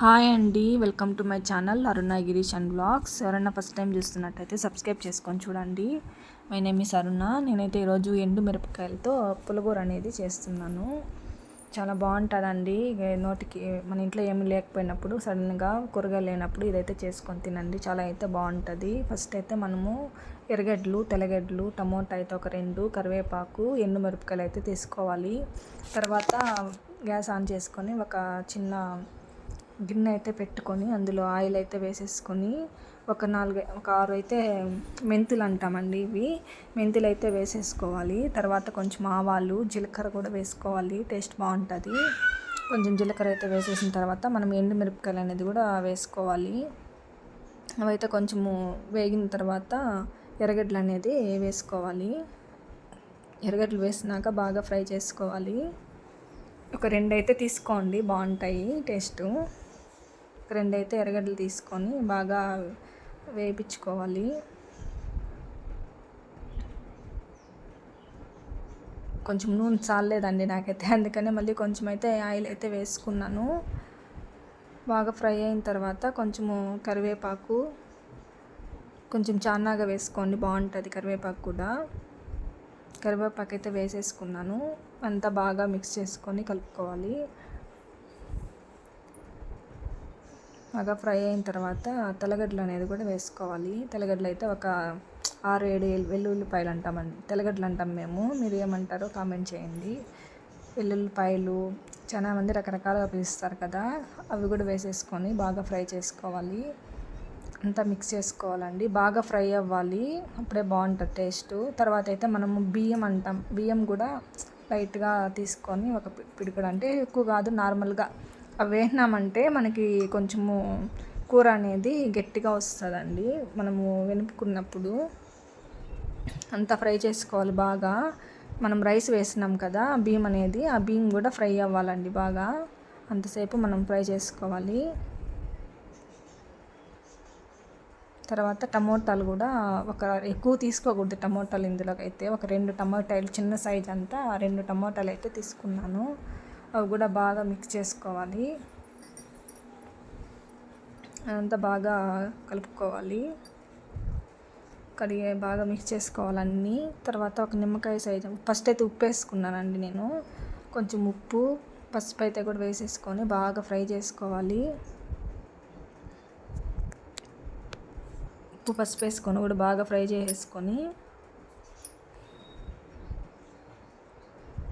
Hi అండి welcome to my channel Aruna Girish and blogs ఎవరైనా first time చూస్తున్నట్టయితే subscribe చేసుకొని చూడండి. My name is Aruna. నేనైతే ఈరోజు ఎండు మిరపకాయలతో పులగూర అనేది చేస్తున్నాను. చాలా బాగుంటుందండి. నోటికి మన ఇంట్లో ఏమి లేకపోయినప్పుడు సడన్గా కూరగాయలు లేనప్పుడు ఇదైతే చేసుకొని తినండి. చాలా అయితే బాగుంటుంది. ఫస్ట్ అయితే మనము ఎర్రగడ్డలు తెల్లగడ్డలు టమోటా అయితే ఒక రెండు కరివేపాకు ఎండు మిరపకాయలు అయితే తీసుకోవాలి. తర్వాత గ్యాస్ ఆన్ చేసుకొని ఒక చిన్న గిన్నె అయితే పెట్టుకొని అందులో ఆయిల్ అయితే వేసేసుకొని ఒక నాలుగు ఒక ఆరు అయితే మెంతులు అంటామండి ఇవి. మెంతులు అయితే వేసేసుకోవాలి. తర్వాత కొంచెం ఆవాలు జీలకర్ర కూడా వేసుకోవాలి. టేస్ట్ బాగుంటుంది. కొంచెం జీలకర్ర అయితే వేసేసిన తర్వాత మనం ఎండు మిరపకాయలు అనేది కూడా వేసుకోవాలి. అవైతే కొంచెము వేగిన తర్వాత ఎర్రగడ్డలు అనేది వేసుకోవాలి. ఎర్రగడ్డలు వేసినాక బాగా ఫ్రై చేసుకోవాలి. ఒక రెండు అయితే తీసుకోండి. బాగుంటాయి టేస్టు. రెండైతే ఎర్రగడ్డలు తీసుకొని బాగా వేయించుకోవాలి కొంచెం నూనె చాలేదండి నాకైతే అందుకనే మళ్ళీ కొంచెం అయితే ఆయిల్ అయితే వేసుకున్నాను. బాగా ఫ్రై అయిన తర్వాత కొంచెము కరివేపాకు కొంచెం చాన్నాగా వేసుకోండి బాగుంటుంది కరివేపాకు కూడా. కరివేపాకు అయితే వేసేసుకున్నాను అంతా బాగా మిక్స్ చేసుకొని కలుపుకోవాలి. బాగా ఫ్రై అయిన తర్వాత తెల్లగడ్డలు అనేది కూడా వేసుకోవాలి. తెల్లగడ్డలు అయితే ఒక ఆరు ఏడు వెల్లుల్లిపాయలు అంటామండి తెల్లగడ్డలు అంటాం మేము. మీరు ఏమంటారో కామెంట్ చేయండి. వెల్లుల్లిపాయలు చాలా మంది రకరకాలుగా పిలుస్తారు కదా. అవి కూడా వేసేసుకొని బాగా ఫ్రై చేసుకోవాలి. అంతా మిక్స్ చేసుకోవాలండి. బాగా ఫ్రై అవ్వాలి. అప్పుడే బాగుంటుంది టేస్ట్. తర్వాత అయితే మనము బియ్యం అంటాం. బియ్యం కూడా లైట్గా తీసుకొని ఒక పిడికడు అంటే ఎక్కువ కాదు నార్మల్గా అవి వేసినామంటే మనకి కొంచెము కూర అనేది గట్టిగా వస్తుందండి. మనము వెనుపుకున్నప్పుడు అంతా ఫ్రై చేసుకోవాలి బాగా. మనం రైస్ వేసినాం కదా బియ్యం అనేది ఆ బియ్యం కూడా ఫ్రై అవ్వాలండి బాగా. అంతసేపు మనం ఫ్రై చేసుకోవాలి. తర్వాత టమోటాలు కూడా ఒక ఎక్కువ తీసుకోకూడదు టమోటాలు ఇందులోకి అయితే. ఒక రెండు టమోటాలు చిన్న సైజ్ అంతా రెండు టమోటాలు అయితే తీసుకున్నాను. అవి కూడా బాగా మిక్స్ చేసుకోవాలి. అదంతా బాగా కలుపుకోవాలి. కడిగి బాగా మిక్స్ చేసుకోవాలన్నీ తర్వాత ఒక నిమ్మకాయ సైజు ఫస్ట్ అయితే ఉప్పు వేసుకున్నానండి నేను. కొంచెం ఉప్పు పసుపు అయితే కూడా వేసేసుకొని బాగా ఫ్రై చేసుకోవాలి. ఉప్పు పసుపు వేసుకొని కూడా బాగా ఫ్రై చేసేసుకొని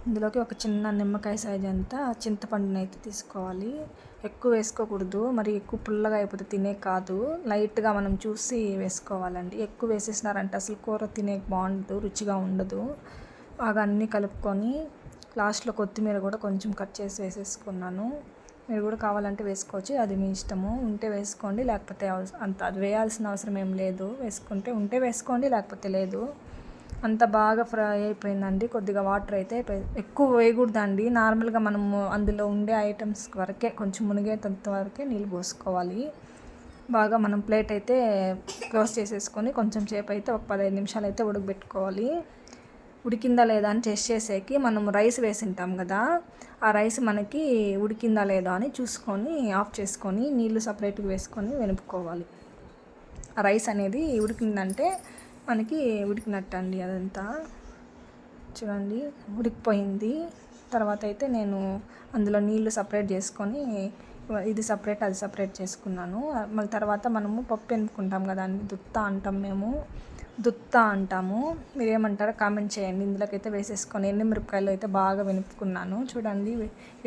ఇందులోకి ఒక చిన్న నిమ్మకాయ సైజ్ అంతా చింతపండుని అయితే తీసుకోవాలి. ఎక్కువ వేసుకోకూడదు. మరి ఎక్కువ పుల్లగా అయిపోతే తినే కాదు. లైట్గా మనం చూసి వేసుకోవాలండి. ఎక్కువ వేసేసినారంటే అసలు కూర తినే బాగుండదు రుచిగా ఉండదు. బాగా అన్నీ కలుపుకొని లాస్ట్లో కొత్తిమీర కూడా కొంచెం కట్ చేసి వేసేసుకున్నాను. మీరు కూడా కావాలంటే వేసుకోవచ్చు. అది మీ ఇష్టము. ఉంటే వేసుకోండి. లేకపోతే అంత అది వేయాల్సిన అవసరం ఏం లేదు. వేసుకుంటే ఉంటే వేసుకోండి. లేకపోతే లేదు. అంత బాగా ఫ్రై అయిపోయిందండి. కొద్దిగా వాటర్ అయితే ఎక్కువ వేయకూడదండి. నార్మల్గా మనము అందులో ఉండే ఐటమ్స్ వరకే కొంచెం మునిగేటంత వరకే నీళ్ళు పోసుకోవాలి. బాగా మనం ప్లేట్ అయితే క్లోజ్ చేసేసుకొని కొంచెం సేపు అయితే ఒక పదహైదు నిమిషాలు అయితే ఉడకబెట్టుకోవాలి. ఉడికిందా లేదా అని టెస్ట్ చేసేకి మనం రైస్ వేసింటాం కదా ఆ రైస్ మనకి ఉడికిందా లేదా అని చూసుకొని ఆఫ్ చేసుకొని నీళ్ళు సపరేట్గా వేసుకొని వెనుపుకోవాలి. ఆ రైస్ అనేది ఉడికిందంటే మనకి ఉడికినట్టు అండి అదంతా. చూడండి ఉడికిపోయింది. తర్వాత అయితే నేను అందులో నీళ్ళు సపరేట్ చేసుకొని ఇది సపరేట్ అది సపరేట్ చేసుకున్నాను. మళ్ళీ తర్వాత మనము పప్పు ఎన్నుకుంటాం కదా అండి దుత్త అంటాం మేము. దుత్త అంటాము. మీరు ఏమంటారో కామెంట్ చేయండి. ఇందులోకైతే వేసేసుకొని ఎండు మిరపకాయలు అయితే బాగా వెనుపుకున్నాను చూడండి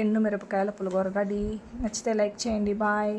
ఎండు మిరపకాయల పులిగోర రెడీ. నచ్చితే లైక్ చేయండి. బాయ్.